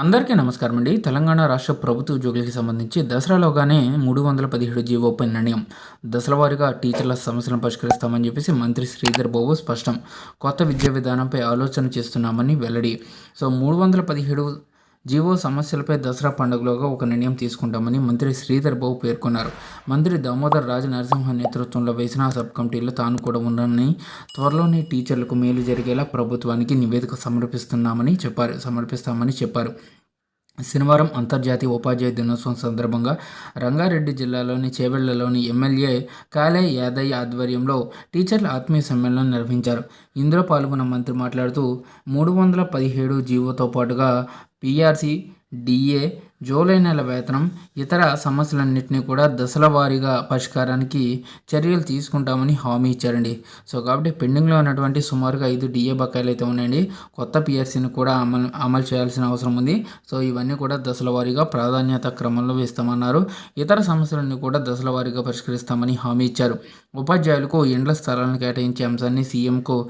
అందరికీ నమస్కారం అండి. తెలంగాణ రాష్ట్ర ప్రభుత్వ ఉద్యోగులకి సంబంధించి దసరాలోగానే మూడు వందల పదిహేడు జీవోపై నిర్ణయం. దశల వారీగా టీచర్ల సమస్యలను పరిష్కరిస్తామని చెప్పేసి మంత్రి శ్రీధర్ బాబు స్పష్టం. కొత్త విద్యా విధానంపై ఆలోచన చేస్తున్నామని వెల్లడి. సో మూడు వందల పదిహేడు జీవో సమస్యలపై దసరా పండుగలోగా ఒక నిర్ణయం తీసుకుంటామని మంత్రి శ్రీధర్ బాబు పేర్కొన్నారు. మంత్రి దామోదర్ రాజ నరసింహ నేతృత్వంలో వేసిన సబ్ కమిటీలో తాను కూడా ఉన్నానని త్వరలోనే టీచర్లకు మేలు జరిగేలా ప్రభుత్వానికి నివేదిక సమర్పిస్తున్నామని చెప్పారు సమర్పిస్తామని చెప్పారు. శనివారం అంతర్జాతీయ ఉపాధ్యాయ దినోత్సవం సందర్భంగా రంగారెడ్డి జిల్లాలోని చేవెళ్ళలోని ఎమ్మెల్యే కాలే యాదయ్య ఆధ్వర్యంలో టీచర్ల ఆత్మీయ సమ్మేళనం నిర్వహించారు. ఇందులో పాల్గొన్న మంత్రి మాట్లాడుతూ మూడు వందల పదిహేడు జీవోతో పాటుగా పీఆర్సీ డిఏ జూలై నెల వేతనం ఇతర సమస్యలన్నింటినీ కూడా దశల వారీగా పరిష్కారానికి చర్యలు తీసుకుంటామని హామీ ఇచ్చారండి. సో కాబట్టి పెండింగ్లో ఉన్నటువంటి సుమారుగా ఐదు డిఏ బకాయిలు అయితే ఉన్నాయండి. కొత్త పిఆర్సీని కూడా అమలు అమలు చేయాల్సిన అవసరం ఉంది. సో ఇవన్నీ కూడా దశల వారీగా ప్రాధాన్యత క్రమంలో వేస్తామన్నారు. ఇతర సమస్యలన్నీ కూడా దశల వారీగా పరిష్కరిస్తామని హామీ ఇచ్చారు. ఉపాధ్యాయులకు ఇండ్ల స్థలాలను కేటాయించే అంశాన్ని సీఎంకు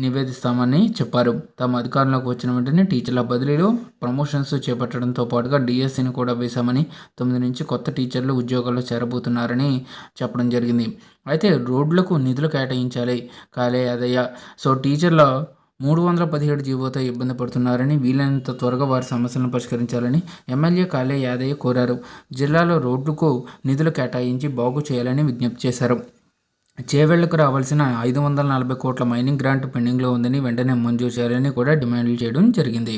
నివేదిస్తామని చెప్పారు. తమ అధికారంలోకి వచ్చిన వెంటనే టీచర్ల బదిలీలు ప్రమోషన్స్ చేపట్టడంతో పాటుగా డిఎస్సిని కూడా వేశామని తొమ్మిది నుంచి కొత్త టీచర్లు ఉద్యోగాల్లో చేరబోతున్నారని చెప్పడం జరిగింది. అయితే రోడ్లకు నిధులు కేటాయించాలి. కాలే అదయ్య. సో టీచర్ల మూడు వందల పదిహేడు జీవోతో ఇబ్బంది పడుతున్నారని వీలైనంత త్వరగా వారి సమస్యలను పరిష్కరించాలని ఎమ్మెల్యే కాలే యాదయ్య కోరారు. జిల్లాలో రోడ్లకు నిధులు కేటాయించి బాగు చేయాలని విజ్ఞప్తి చేశారు. చేవెళ్ళకు రావాల్సిన ఐదు వందల నలభై కోట్ల మైనింగ్ గ్రాంట్ పెండింగ్లో ఉందని వెంటనే మంజూరు చేయాలని కూడా డిమాండ్లు చేయడం జరిగింది.